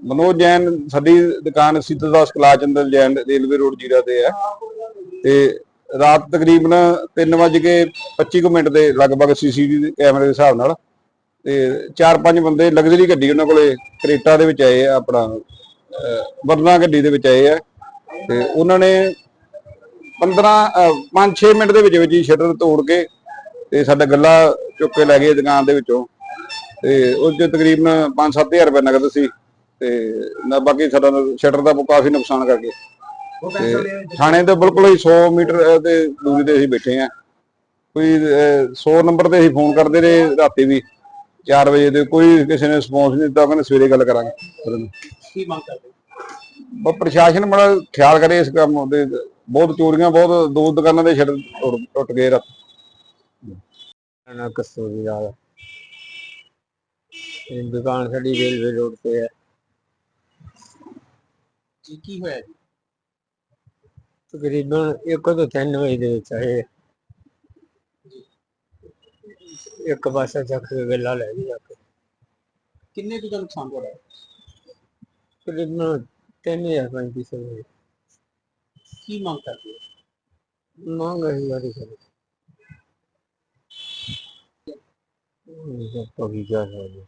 ਮਨੋਜ ਜੈਨ, ਸਾਡੀ ਦੁਕਾਨ Sitadas Kalachandar Jain railway road Zira ਤੇ ਹੈ। ਤੇ ਰਾਤ ਤਕਰੀਬਨ 3:25 ਕੁ ਮਿੰਟ ਦੇ ਲਗਭਗ ਸੀਸੀਟੀਵੀ ਕੈਮਰੇ ਦੇ ਹਿਸਾਬ ਨਾਲ ਤੇ ਚਾਰ ਪੰਜ ਬੰਦੇ ਲਗਜ਼ਰੀ ਗੱਡੀ ਉਹਨਾਂ ਕੋਲੇ ਕਰੇਟਾ ਦੇ ਵਿੱਚ ਆਏ ਆ, ਆਪਣਾ ਵਰਨਾ ਗੱਡੀ ਦੇ ਵਿੱਚ ਆਏ ਆ। ਤੇ ਉਹਨਾਂ ਨੇ 15 5-6 ਮਿੰਟ ਦੇ ਵਿੱਚ ਵਿੱਚ ਹੀ ਸ਼ਟਰ ਤੋੜ ਕੇ ਤੇ ਸਾਡਾ ਗੱਲਾ ਚੁੱਕ ਕੇ ਲੈ ਗਏ ਦੁਕਾਨ ਦੇ ਵਿੱਚੋਂ। ਤੇ ਉਸ ਦੇ ਤਕਰੀਬਨ 5-7000 ਰੁਪਏ ਨਗਦ ਸੀ। ਤੇ ਨਾ ਬਾਕੀ ਸਾਡਾ ਸ਼ਟਰ ਦਾ ਕਾਫੀ ਨੁਕਸਾਨ ਕਰਕੇ। ਤੇ ਥਾਣੇ ਦੇ ਬਿਲਕੁਲ ਹੀ 100 ਮੀਟਰ ਦੇ ਦੂਰੀ ਤੇ ਅਸੀਂ ਬੈਠੇ ਆ ਕੋਈ ਅਹ, 100 ਨੰਬਰ ਤੇ ਅਸੀਂ ਫੋਨ ਕਰਦੇ ਰਹੇ ਰਾਤੀ ਵੀ 4 ਵਜੇ ਤੇ ਕੋਈ ਕਿਸੇ ਨੇ ਰਿਸਪੌਂਸ ਨਹੀਂ ਦਿੱਤਾ ਕਹਿੰਦੇ ਸਵੇਰੇ ਗੱਲ ਕਰਾਂਗੇ। ਕੀ ਮੰਗ ਕਰਦੇ? ਬਸ ਪ੍ਰਸ਼ਾਸਨ ਬੜਾ ਖਿਆਲ ਕਰੇ ਇਸ ਕੰਮ ਦੇ ਬਹੁਤ ਚੋਰੀਆਂ ਬਹੁਤ ਦੋ ਦੁਕਾਨਾਂ ਦੇ ਸ਼ਟਰ ਟੁੱਟ- ਗਏ ਰਾਤ। ਨਾ ਕਸੂਰੀ ਵਾਲਾ ਇਹ ਦੁਕਾਨ ਸਾਡੀ ਰੇਲਵੇ ਰੋਡ ਤੇ ਹੈ। ਜੀ ਕੀ ਹੋਇਆ ਜੀ? ਤਕਰੀਬਨ 1 ਤੋਂ 3 ਵਜੇ ਦੇ ਵਿੱਚ ਆਏ। ਇੱਕ ਪਾਸੇ ਚੱਕ ਕੇ ਗੱਲਾਂ ਲੈ ਗਈ ਜਾ ਕੇ। ਕਿੰਨੇ ਕੁ ਦਾ ਨੁਕਸਾਨ ਹੋਇਆ ਤਕਰੀਬਨ 3035 ਸੌ ਕੀ ਮੰਗ ਕਰਦੇ ਹੋ? ਮੰਗ ਹੈ ਯਾਰੀ ਕਰੇ ਇਹ ਤਾਂ ਪਗੀ ਜਾ ਰਿਹਾ